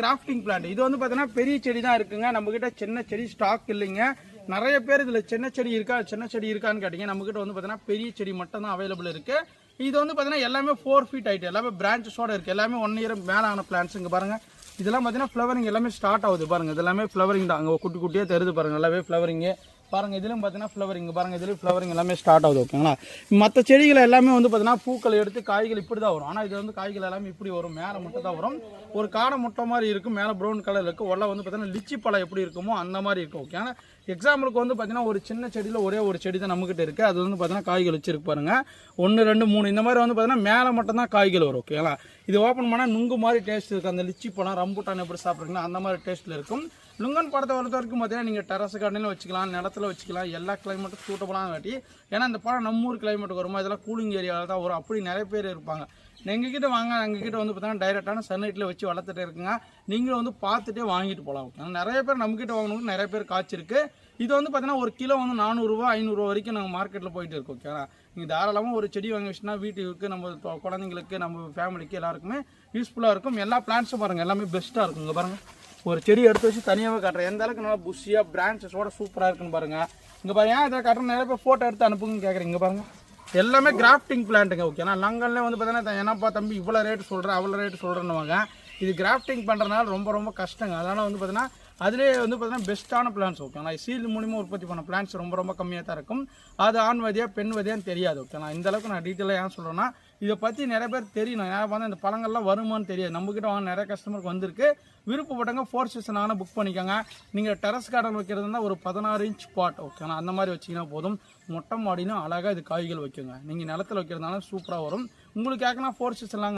Grafting plant இது வந்து பார்த்தீங்கன்னா பெரிய செடி தான் இருக்குங்க. நம்ம கிட்ட சின்ன செடி ஸ்டாக் இல்லைங்க. நிறைய பேர் இதுல சின்ன செடி இருக்கா சின்ன செடி இருக்கான்னு கேட்டீங்க. நம்ம கிட்ட வந்து பார்த்தீங்கன்னா பெரிய செடி மட்டும் தான் அவைலபிள் இருக்கு. இது வந்து பார்த்தீங்கன்னா எல்லாமே ஃபோர் ஃபீட் ஹைட் எல்லாமே பிரான்ச்சஸோட இருக்கு. எல்லாமே ஒன் இயர் மேலே ஆன பிளான்ஸ் இங்க பாருங்க. இதெல்லாம் பார்த்தீங்கன்னா ஃப்ளவரிங் எல்லாமே ஸ்டார்ட் ஆகுது பாருங்க. இது எல்லாமே ஃப்ளவரிங் தான். அங்கே குட்டி குட்டியாக தெரியுது பாருங்க. எல்லாமே ஃப்ளவரிங்கு பாருங்கள் இதிலும் பார்த்தீங்கன்னா ஃப்ளவரிங் பாருங்கள் இதுலேயும் ஃப்ளவரிங் எல்லாமே ஸ்டார்ட் ஆகுது ஓகேங்களா? மற்ற செடிகள் எல்லாமே வந்து பார்த்தீங்கன்னா பூக்கள் எடுத்து காய்கள் இப்படி தான் வரும். ஆனால் இது வந்து காய்கள் எல்லாமே இப்படி வரும். மேலே மட்டும் தான் வரும். ஒரு காடை முட்டை மாதிரி இருக்கும் மேலே ப்ரௌன் கலர் இருக்குது உள்ள வந்து பார்த்தீங்கன்னா லிச்சி பழம் எப்படி இருக்குமோ அந்த மாதிரி இருக்கும் ஓகே ஆனால் எக்ஸாம்பிளுக்கு வந்து பார்த்தீங்கன்னா ஒரு சின்ன செடியில் ஒரே ஒரு செடி தான் நம்மக்கிட்ட இருக்குது அது வந்து பார்த்தீங்கன்னா காய்கள் வச்சிருக்கு பாருங்க. ஒன்று ரெண்டு மூணு இந்த மாதிரி வந்து பார்த்தீங்கன்னா மேலே மட்டும் தான் காய்கள் வரும் ஓகேங்களா இது ஓப்பன் பண்ணால் நுங்கு மாதிரி டேஸ்ட் இருக்கும் அந்த லிச்சி பழம் ரம்புட்டான் எப்படி சாப்பிட்றீங்களோ அந்த மாதிரி டேஸ்ட்டில் இருக்கும். லுங்கன் பழத்தை பொறுத்த வரைக்கும் பார்த்தீங்கன்னா நீங்கள் டெரஸ் கார்டனில் வச்சுக்கலாம் நிலத்துல வச்சுக்கலாம். எல்லா கிளைமேட்டும் சூட்டபுளாக காட்டி ஏன்னா இந்த பழம் நம்ம ஊர் கிளைமேட்டுக்கு வருமா இதெல்லாம் கூலிங் ஏரியாவில் தான் வரும். அப்படி நிறைய பேர் இருப்பாங்க. எங்ககிட்ட வாங்க எங்ககிட்ட வந்து பார்த்தீங்கன்னா டைரெக்டான சன்லைட்டில் வச்சு வளர்த்துட்டு இருக்குங்க. நீங்களும் வந்து பார்த்துட்டே வாங்கிட்டு போகலாம் நிறைய பேர் நம்மக்கிட்ட வாங்கணும் நிறைய பேர் காய்ச்சிருக்கு இது வந்து பார்த்தீங்கன்னா ஒரு கிலோ வந்து நானூறுரூவா ஐநூறுரூவா வரைக்கும் நாங்கள் மார்க்கெட்டில் போயிட்டு இருக்கோம் ஓகேங்களா நீங்கள் தாராளமாக ஒரு செடி வாங்கி வச்சுன்னா வீட்டுக்கு நம்ம குழந்தைங்களுக்கு நம்ம ஃபேமிலிக்கு எல்லாருக்குமே யூஸ்ஃபுல்லாக இருக்கும். எல்லா பிளான்ஸும் பாருங்கள் எல்லாமே பெஸ்ட்டாக இருக்கும் இங்கே பாருங்கள் ஒரு செடி எடுத்து வச்சு தனியாகவே காட்டுறேன். எந்த அளவுக்கு நல்லா புஷியாக பிரான்ச்சஸோட சூப்பராக இருக்குன்னு பாருங்க. இங்கே பாருங்க ஏன் இதை காட்டுறேன் நிறைய பேர் ஃபோட்டோ எடுத்து அனுப்புங்கன்னு கேட்குறீங்க பாருங்கள் எல்லாமே கிராஃப்டிங் பிளான்ட்டுங்க ஓகேனா லங்கன்லேயே வந்து பார்த்தீங்கன்னா என்னப்பா தம்பி இவ்வளோ ரேட்டு சொல்கிறேன் அவ்வளோ ரேட்டு சொல்கிறேன்னுவாங்க இது கிராஃப்டிங் பண்ணுறதுனால ரொம்ப ரொம்ப கஷ்டங்க. அதனால் வந்து பார்த்தீங்கன்னா அதிலே வந்து பார்த்தீங்கன்னா பெஸ்ட்டான பிளான்ஸ் ஓகேங்களா சீல் மூலியமாக உற்பத்தி பண்ண பிளான்ஸ் ரொம்ப ரொம்ப கம்மியாக தான் இருக்கும். அது ஆண் வதியாக பெண் வதியான்னு தெரியாது ஓகேங்களா இந்த அளவுக்கு நான் டீட்டெயிலாக ஏன் சொல்கிறேன்னா இதை பற்றி நிறைய பேர் தெரியணும் ஏன்னா வந்து இந்த பழங்கள்லாம் வருமான்னு தெரியாது. நம்மக்கிட்ட வாங்க நிறைய கஸ்டமருக்கு வந்திருக்கு. விருப்பப்பட்டவங்க ஃபோர் சீசன் ஆனால் புக் பண்ணிக்கோங்க. நீங்கள் டெரஸ் கார்டன் வைக்கிறதுனா ஒரு பதினாறு இன்ச் பாட் ஓகேங்களா அந்த மாதிரி வச்சிங்கன்னா போதும். மொட்டை மாடினும் அழகாக இது காய்கள் வைக்குங்க. நீங்கள் நிலத்தில் வைக்கிறதுனால சூப்பராக வரும். உங்களுக்கு கேட்கனா ஃபோர் சீசன்லாம்